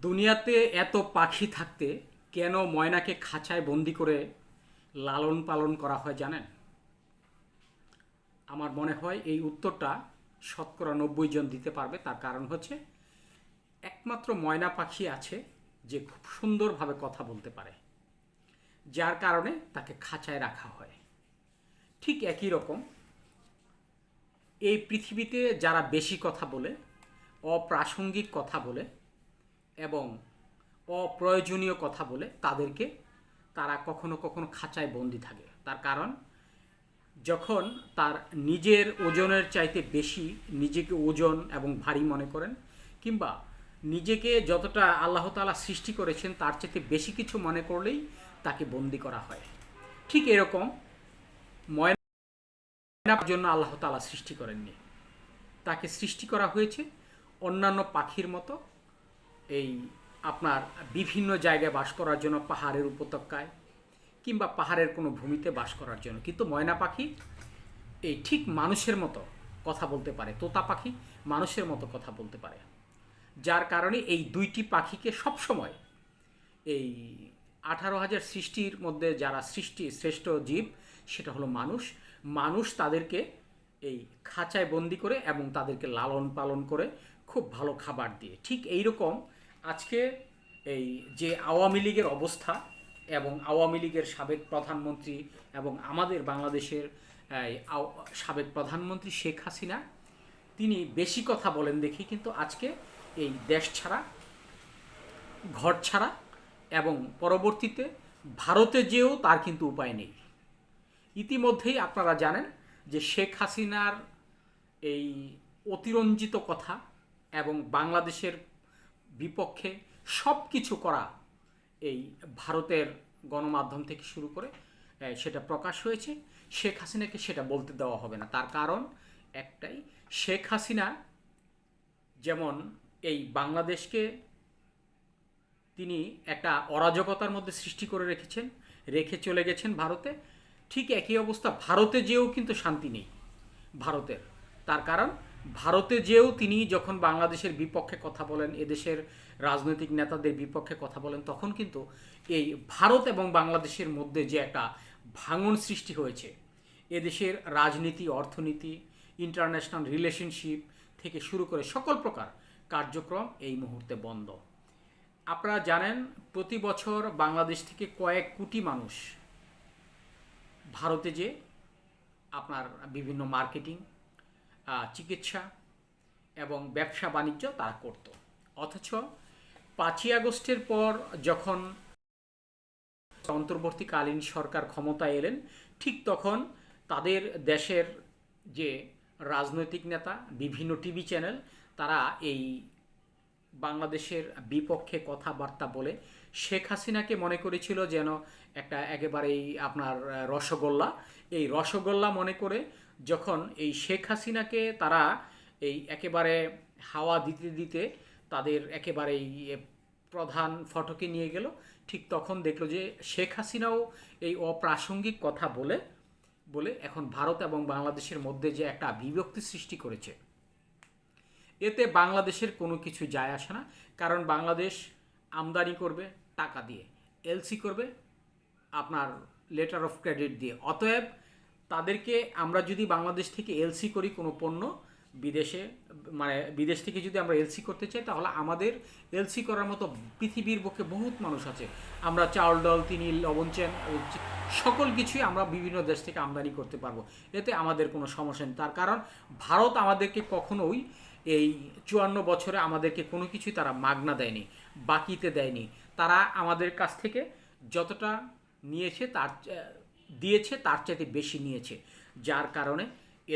দুনিয়াতে এত পাখি থাকতে কেন ময়নাকে খাঁচায় বন্দি করে লালন পালন করা হয় জানেন? আমার মনে হয় এই উত্তরটা শতকরা নব্বই জন দিতে পারবে। তার কারণ হচ্ছে একমাত্র ময়না পাখি আছে যে খুব সুন্দরভাবে কথা বলতে পারে, যার কারণে তাকে খাঁচায় রাখা হয়। ঠিক একই রকম এই পৃথিবীতে যারা বেশি কথা বলে, অপ্রাসঙ্গিক কথা বলে এবং অপ্রয়োজনীয় কথা বলে তাদেরকে তারা কখনো কখনো খাঁচায় বন্দি থাকে। তার কারণ, যখন তার নিজের ওজনের চাইতে বেশি নিজেকে ওজন এবং ভারী মনে করেন, কিংবা নিজেকে যতটা আল্লাহ তাআলা সৃষ্টি করেছেন তার চাইতে বেশি কিছু মনে করলেই তাকে বন্দি করা হয়। ঠিক এরকম ময়নার জন্য আল্লাহ তাআলা সৃষ্টি করেননি। তাকে সৃষ্টি করা হয়েছে অন্যান্য পাখির মতো এই আপনার বিভিন্ন জায়গায় বাস করার জন্য পাহাড়ের উপত্যকায় কিংবা পাহাড়ের কোনো ভূমিতে বাস করার জন্য। কিন্তু ময়না পাখি এই ঠিক মানুষের মতো কথা বলতে পারে, তোতা পাখি মানুষের মতো কথা বলতে পারে। যার কারণে এই দুইটি পাখিকে সবসময় এই আঠারো হাজার সৃষ্টির মধ্যে যারা সৃষ্টি, শ্রেষ্ঠ জীব, সেটা হলো মানুষ। মানুষ তাদেরকে এই খাঁচায় বন্দি করে এবং তাদেরকে লালন পালন করে খুব ভালো খাবার দিয়ে। ঠিক এই রকম আজকে এই যে আওয়ামী লীগের অবস্থা এবং আওয়ামী লীগের সাবেক প্রধানমন্ত্রী এবং আমাদের বাংলাদেশের সাবেক প্রধানমন্ত্রী শেখ হাসিনা, তিনি বেশি কথা বলেন দেখি কিন্তু আজকে এই দেশ ছাড়া, ঘর ছাড়া এবং পরবর্তীতে ভারতে যেও তার কিন্তু উপায় নেই। ইতিমধ্যেই আপনারা জানেন যে শেখ হাসিনার এই অতিরঞ্জিত কথা এবং বাংলাদেশের বিপক্ষে সব কিছু করা এই ভারতের গণমাধ্যম থেকে শুরু করে সেটা প্রকাশ হয়েছে। শেখ হাসিনাকে সেটা বলতে দেওয়া হবে না। তার কারণ একটাই, শেখ হাসিনা যেমন এই বাংলাদেশকে তিনি একটা অরাজকতার মধ্যে সৃষ্টি করে রেখেছেন, রেখে চলে গেছেন ভারতে। ঠিক একই অবস্থা, ভারতে যেও কিন্তু শান্তি নেই, ভারতের। তার কারণ ভারতে যেও তিনি যখন বাংলাদেশের বিপক্ষে কথা বলেন, এদেশের রাজনৈতিক নেতাদের বিপক্ষে কথা বলেন, তখন কিন্তু এই ভারত এবং বাংলাদেশের মধ্যে যে একটা ভাঙন সৃষ্টি হয়েছে, এদেশের রাজনীতি, অর্থনীতি ইন্টারন্যাশনাল রিলেশনশিপ থেকে শুরু করে সকল প্রকার কার্যক্রম এই মুহূর্তে বন্ধ। আপনারা জানেন, প্রতি বছর বাংলাদেশ থেকে কয়েক কোটি মানুষ ভারতে যে আপনার বিভিন্ন মার্কেটিং চিকিৎসা এবং ব্যবসা বাণিজ্য তারা করত। অথচ পাঁচই আগস্টের পর যখন অন্তর্বর্তীকালীন সরকার ক্ষমতায় এলেন, ঠিক তখন তাদের দেশের যে রাজনৈতিক নেতা, বিভিন্ন টিভি চ্যানেল, তারা এই বাংলাদেশের বিপক্ষে কথাবার্তা বলে শেখ হাসিনাকে মনে করেছিল যেন একটা একেবারেই আপনার রসগোল্লা। এই রসগোল্লা মনে করে যখন এই শেখ হাসিনাকে তারা এই একেবারে হাওয়া দিতে দিতে তাদের একেবারেই প্রধান ফটকে নিয়ে গেল, ঠিক তখন দেখল যে শেখ হাসিনাও এই অপ্রাসঙ্গিক কথা বলে বলে এখন ভারত এবং বাংলাদেশের মধ্যে যে একটা বিভক্তি সৃষ্টি করেছে, এতে বাংলাদেশের কোনো কিছু যায় আসে না। কারণ বাংলাদেশ আমদানি করবে টাকা দিয়ে, এলসি করবে, আপনার লেটার অফ ক্রেডিট দিয়ে। অতএব তাদেরকে আমরা যদি বাংলাদেশ থেকে এলসি করি কোনো পণ্য, বিদেশে মানে বিদেশ থেকে যদি আমরা এলসি করতে চাই, তাহলে আমাদের এলসি করার মতো পৃথিবীর বুকে বহুত মানুষ আছে। আমরা চাউল, ডাল তিনি লবণ, চেন সকল কিছুই আমরা বিভিন্ন দেশ থেকে আমদানি করতে পারব। এতে আমাদের কোনো সমস্যা নেই। তার কারণ ভারত আমাদেরকে কখনোই এই চুয়ান্ন বছরে আমাদেরকে কোনো কিছুই তারা মাগনা দেয়নি, বাকিতে দেয়নি। তারা আমাদের কাছ থেকে যতটা নিয়েছে তার দিয়েছে, তার চাইতে বেশি নিয়েছে। যার কারণে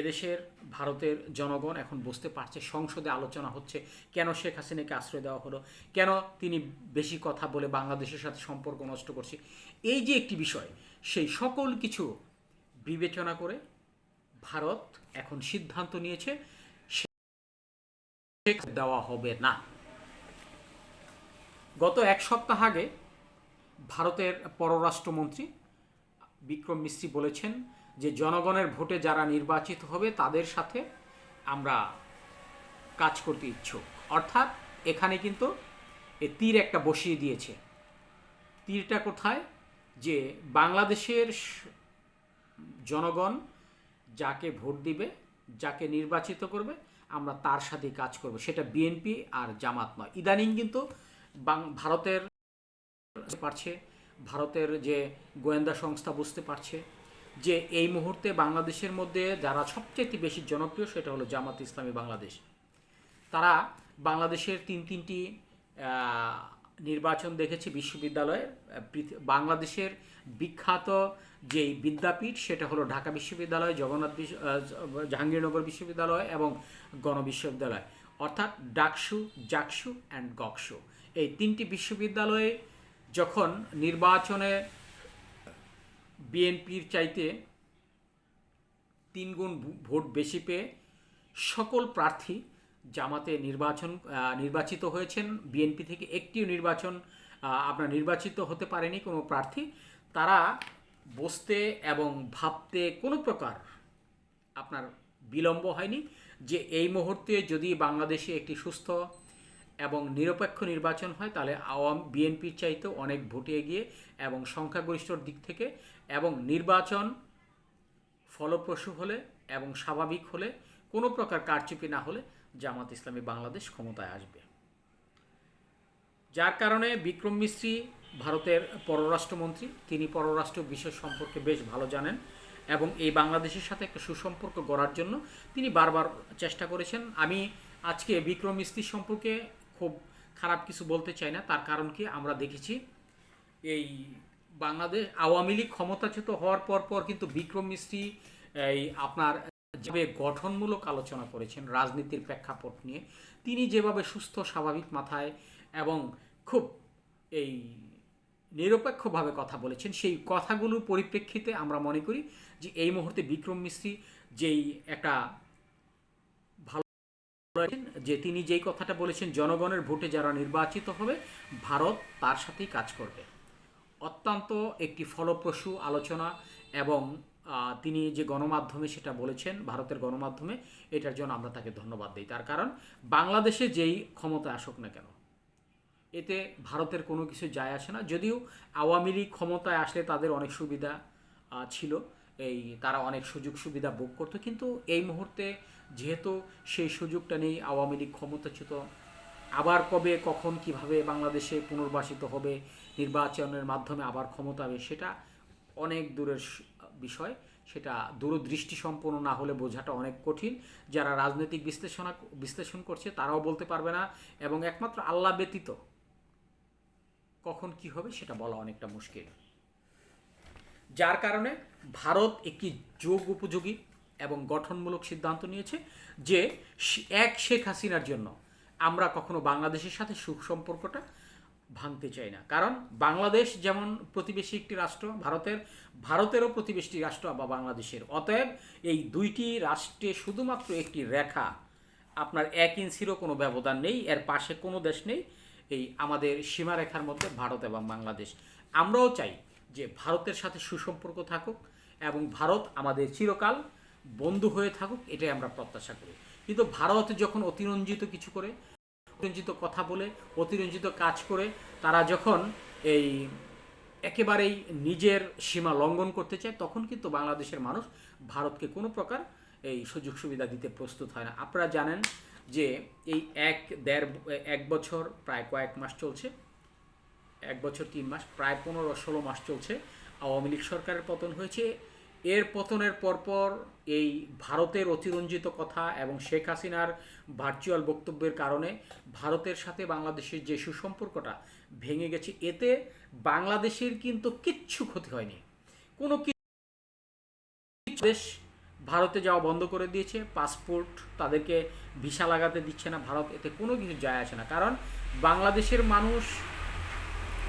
এদেশের, ভারতের জনগণ এখন বুঝতে পারছে, সংসদে আলোচনা হচ্ছে, কেন শেখ হাসিনাকে আশ্রয় দেওয়া হলো, কেন তিনি বেশি কথা বলে বাংলাদেশের সাথে সম্পর্ক নষ্ট করছে। এই যে একটি বিষয়, সেই সকল কিছু বিবেচনা করে ভারত এখন সিদ্ধান্ত নিয়েছে শেখ দেওয়া হবে না। গত এক সপ্তাহ আগে ভারতের পররাষ্ট্রমন্ত্রী বিক্রম মিস্ত্রি বলেছেন যে জনগণের ভোটে যারা নির্বাচিত হবে তাদের সাথে আমরা কাজ করতে ইচ্ছুক। অর্থাৎ এখানে কিন্তু এ তীর একটা বসিয়ে দিয়েছে। তীরটা কোথায়? যে বাংলাদেশের জনগণ যাকে ভোট দিবে, যাকে নির্বাচিত করবে, আমরা তার সাথেই কাজ করব। সেটা বিএনপি আর জামাত নয়। ইদানিং কিন্তু ভারতের পারছে ভারতের যে গোয়েন্দা সংস্থা বুঝতে পারছে যে এই মুহূর্তে বাংলাদেশের মধ্যে যারা সবচেয়ে বেশি জনপ্রিয় সেটা হলো জামাত ইসলামী বাংলাদেশ। তারা বাংলাদেশের তিন তিনটি নির্বাচন দেখেছে বিশ্ববিদ্যালয়ে বাংলাদেশের বিখ্যাত যেই বিদ্যাপীঠ সেটা হলো ঢাকা বিশ্ববিদ্যালয়, জগন্নাথ বিশ্ব- জাহাঙ্গীরনগর বিশ্ববিদ্যালয় এবং গণবিশ্ববিদ্যালয় অর্থাৎ ডাকসু, জাকসু অ্যান্ড গকসু। এই তিনটি বিশ্ববিদ্যালয়ে যখন নির্বাচনে বিএনপির চাইতে তিনগুণ ভোট বেশি পেয়ে সকল প্রার্থী জামাতে নির্বাচন নির্বাচিত হয়েছেন। বিএনপি থেকে একটিও নির্বাচন আপনার নির্বাচিত হতে পারেনি কোনো প্রার্থী। তারা বসতে এবং ভাবতে কোনো প্রকার আপনার বিলম্ব হয়নি যে এই মুহূর্তে যদি বাংলাদেশে একটি সুস্থ এবং নিরপেক্ষ নির্বাচন হয়, তাহলে আওয়াম, বিএনপির চাইতেও অনেক ভোটে এগিয়ে এবং সংখ্যাগরিষ্ঠর দিক থেকে এবং নির্বাচন ফলপ্রসূ হলে এবং স্বাভাবিক হলে, কোনো প্রকার কারচুপি না হলে জামাত ইসলামী বাংলাদেশ ক্ষমতায় আসবে। যার কারণে বিক্রম মিস্ত্রি ভারতের পররাষ্ট্রমন্ত্রী, তিনি পররাষ্ট্র বিষয় সম্পর্কে বেশ ভালো জানেন এবং এই বাংলাদেশের সাথে একটা সুসম্পর্ক গড়ার জন্য তিনি বারবার চেষ্টা করেছেন। আমি আজকে বিক্রম মিস্ত্রি সম্পর্কে খুব খারাপ কিছু বলতে চাই না। তার কারণ কি? আমরা দেখেছি এই বাংলাদেশ আওয়ামী লীগ ক্ষমতাচ্যুত হওয়ার পর পর কিন্তু বিক্রম মিস্ত্রি, এই আপনার যেভাবে গঠনমূলক আলোচনা করেছেন, রাজনীতির প্রেক্ষাপট নিয়ে, তিনি যেভাবে সুস্থ, স্বাভাবিক মাথায় এবং খুব এই নিরপেক্ষভাবে কথা বলেছেন, সেই কথাগুলোর পরিপ্রেক্ষিতে আমরা মনে করি যে এই মুহূর্তে বিক্রম মিস্ত্রি যেই একটা যে তিনি যেই কথাটা বলেছেন, জনগণের ভোটে যারা নির্বাচিত হবে, ভারত তার সাথেই কাজ করবে। অত্যন্ত একটি ফলপ্রসূ আলোচনা এবং তিনি যে গণমাধ্যমে সেটা বলেছেন, ভারতের গণমাধ্যমে, এটার জন্য আমরা তাকে ধন্যবাদ দিই। তার কারণ, বাংলাদেশে যেই ক্ষমতা আসুক না কেন, এতে ভারতের কোনো কিছু যায় আসে না। যদিও আওয়ামী লীগ ক্ষমতায় আসলে তাদের অনেক সুবিধা ছিল। এই তারা অনেক সুযোগ সুবিধা ভোগ করতো। কিন্তু এই মুহূর্তে যেহেতু সেই সুযোগটা নেই, আওয়ামী লীগ ক্ষমতাচ্যুত, আবার কবে, কখন, কীভাবে বাংলাদেশে পুনর্বাসিত হবে, নির্বাচনের মাধ্যমে আবার ক্ষমতা হবে, সেটা অনেক দূরের বিষয়। সেটা দূরদৃষ্টি সম্পন্ন না হলে বোঝাটা অনেক কঠিন। যারা রাজনৈতিক বিশ্লেষণা, বিশ্লেষণ করছে, তারাও বলতে পারবে না। এবং একমাত্র আল্লাহ ব্যতীত কখন কি হবে, সেটা বলা অনেকটা মুশকিল। যার কারণে ভারত একটি যোগ উপযোগী এবং গঠনমূলক সিদ্ধান্ত নিয়েছে যে এক শেখ হাসিনার জন্য আমরা কখনো বাংলাদেশের সাথে সুসম্পর্কটা ভাঙতে চাই না। কারণ বাংলাদেশ যেমন প্রতিবেশী একটি রাষ্ট্র, ভারতের, ভারতেরও প্রতিবেশী রাষ্ট্র বা বাংলাদেশের। অতএব এই দুইটি রাষ্ট্রে শুধুমাত্র একটি রেখা, আপনার এক ইঞ্চিরও কোনো ব্যবধান নেই, এর পাশে কোনো দেশ নেই, এই আমাদের সীমারেখার মধ্যে ভারত এবং বাংলাদেশ। আমরাও চাই যে ভারতের সাথে সুসম্পর্ক থাকুক এবং ভারত আমাদের চিরকাল বন্ধু হয়ে থাকুক, এটাই আমরা প্রত্যাশা করি। কিন্তু ভারত যখন অতিরঞ্জিত কিছু করে, অতিরঞ্জিত কথা বলে, অতিরঞ্জিত কাজ করে, তারা যখন এই একেবারেই নিজের সীমা লঙ্ঘন করতে চায়, তখন কিন্তু বাংলাদেশের মানুষ ভারতকে কোনো প্রকার এই সুযোগ সুবিধা দিতে প্রস্তুত হয় না। আপনারা জানেন যে এই এক দেড়, এক বছর, প্রায় কয়েক মাস চলছে এক বছর তিন মাস, প্রায় পনেরো ষোলো মাস চলছে। আওয়ামী লীগ সরকারের পতন হয়েছে। এর পতনের পরপর এই ভারতের অতিরঞ্জিত কথা এবং শেখ হাসিনার ভার্চুয়াল বক্তব্যের কারণে ভারতের সাথে বাংলাদেশের যে সুসম্পর্কটা ভেঙে গেছে, এতে বাংলাদেশের কিন্তু কিচ্ছু ক্ষতি হয়নি। কোনো দেশ ভারতে যাওয়া বন্ধ করে দিয়েছে পাসপোর্ট তাদেরকে ভিসা লাগাতে দিচ্ছে না ভারত, এতে কোনো কিছু যায় আসে না। কারণ বাংলাদেশের মানুষ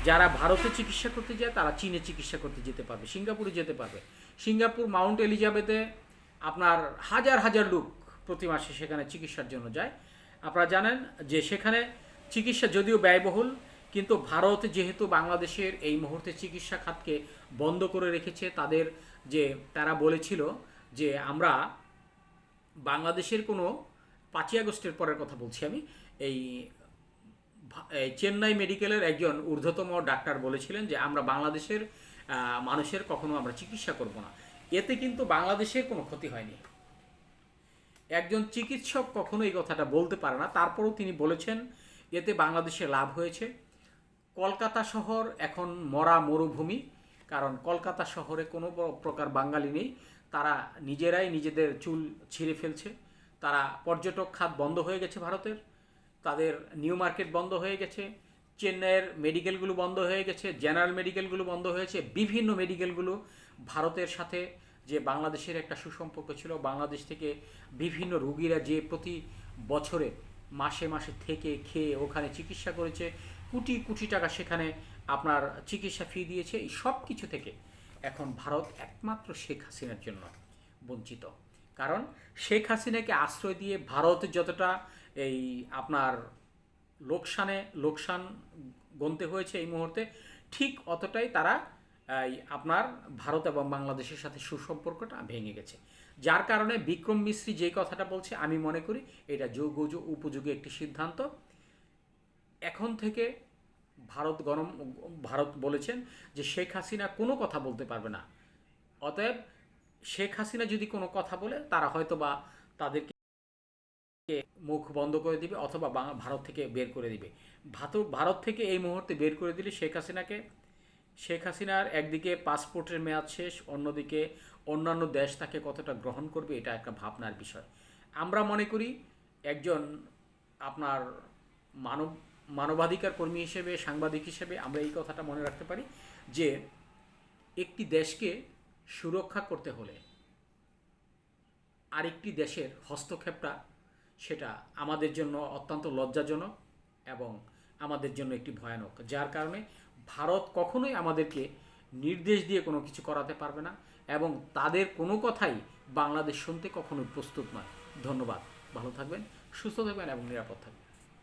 যারা ভারতে চিকিৎসা করতে যায়, তারা চীনে চিকিৎসা করতে যেতে পারবে, সিঙ্গাপুরে যেতে পারবে। সিঙ্গাপুর, মাউন্ট এলিজাবেথে আপনার হাজার হাজার লোক প্রতি মাসে সেখানে চিকিৎসার জন্য যায়। আপনারা জানেন যে সেখানে চিকিৎসা যদিও ব্যয়বহুল, কিন্তু ভারত যেহেতু বাংলাদেশের এই মুহূর্তে চিকিৎসা খাতকে বন্ধ করে রেখেছে, তাদের যে তারা বলেছিল যে আমরা বাংলাদেশের কোনো পাঁচই আগস্টের পরের কথা বলছি আমি, এই চেন্নাই মেডিকেলের একজন ঊর্ধ্বতম ডাক্তার বলেছিলেন যে আমরা বাংলাদেশের মানুষের কখনো আমরা চিকিৎসা করব না। এতে কিন্তু বাংলাদেশের কোনো ক্ষতি হয়নি। একজন চিকিৎসক কখনো এই কথাটা বলতে পারে না। তারপরেও তিনি বলেছেন, এতে বাংলাদেশে লাভ হয়েছে। কলকাতা শহর এখন মরা মরুভূমি, কারণ কলকাতা শহরে কোনো প্রকার বাঙালি নেই। তারা নিজেরাই নিজেদের চুল ছিঁড়ে ফেলছে। তারা পর্যটক খাত বন্ধ হয়ে গেছে ভারতের। তাদের নিউ মার্কেট বন্ধ হয়ে গেছে, চেন্নাইয়ের মেডিকেলগুলো বন্ধ হয়ে গেছে, জেনারেল মেডিকেলগুলো বন্ধ হয়েছে, বিভিন্ন মেডিকেলগুলো ভারতের সাথে যে বাংলাদেশের একটা সুসম্পর্ক ছিল, বাংলাদেশ থেকে বিভিন্ন রুগীরা যে প্রতি বছরে মাসে মাসে থেকে খেয়ে ওখানে চিকিৎসা করেছে, কোটি কোটি টাকা সেখানে আপনার চিকিৎসা ফি দিয়েছে, এই সব কিছু থেকে এখন ভারত একমাত্র শেখ হাসিনার জন্য বঞ্চিত। কারণ শেখ হাসিনাকে আশ্রয় দিয়ে ভারত যতটা এই আপনার লোকসানে, লোকসান গনতে হয়েছে এই মুহূর্তে। ঠিক অতটাই তারা আপনার ভারত এবং বাংলাদেশের সাথে সুসম্পর্কটা ভেঙে গেছে। যার কারণে বিক্রম মিশ্রি যে কথাটা বলছে, আমি মনে করি এটা যোগ উপযোগী একটি সিদ্ধান্ত। এখন থেকে ভারত গরম ভারত বলেছেন যে শেখ হাসিনা কোনো কথা বলতে পারবে না। অতএব শেখ হাসিনা যদি কোনো কথা বলে, তারা হয়তো বা তাদেরকে মুখ বন্ধ করে দিবে অথবা ভারত থেকে বের করে দিবে। ভারত থেকে এই মুহূর্তে বের করে দিলে শেখ হাসিনাকে। শেখ হাসিনার একদিকে পাসপোর্টের মেয়াদ শেষ, অন্যদিকে অন্যান্য দেশ তাকে কতটা গ্রহণ করবে এটা একটা ভাবনার বিষয়। আমরা মনে করি একজন আপনার মানব, মানবাধিকার কর্মী হিসেবে, সাংবাদিক হিসেবে আমরা এই কথাটা মনে রাখতে পারি যে একটি দেশকে সুরক্ষা করতে হলে আরেকটি দেশের হস্তক্ষেপটা সেটা আমাদের জন্য অত্যন্ত লজ্জাজনক এবং আমাদের জন্য একটি ভয়ানক, যার কারণে ভারত কখনোই আমাদেরকে নির্দেশ দিয়ে কোনো কিছু করাতে পারবে না এবং তাদের কোনো কথাই বাংলাদেশ শুনতে কখনোই প্রস্তুত নয়। ধন্যবাদ। ভালো থাকবেন, সুস্থ থাকবেন এবং নিরাপদ থাকবেন।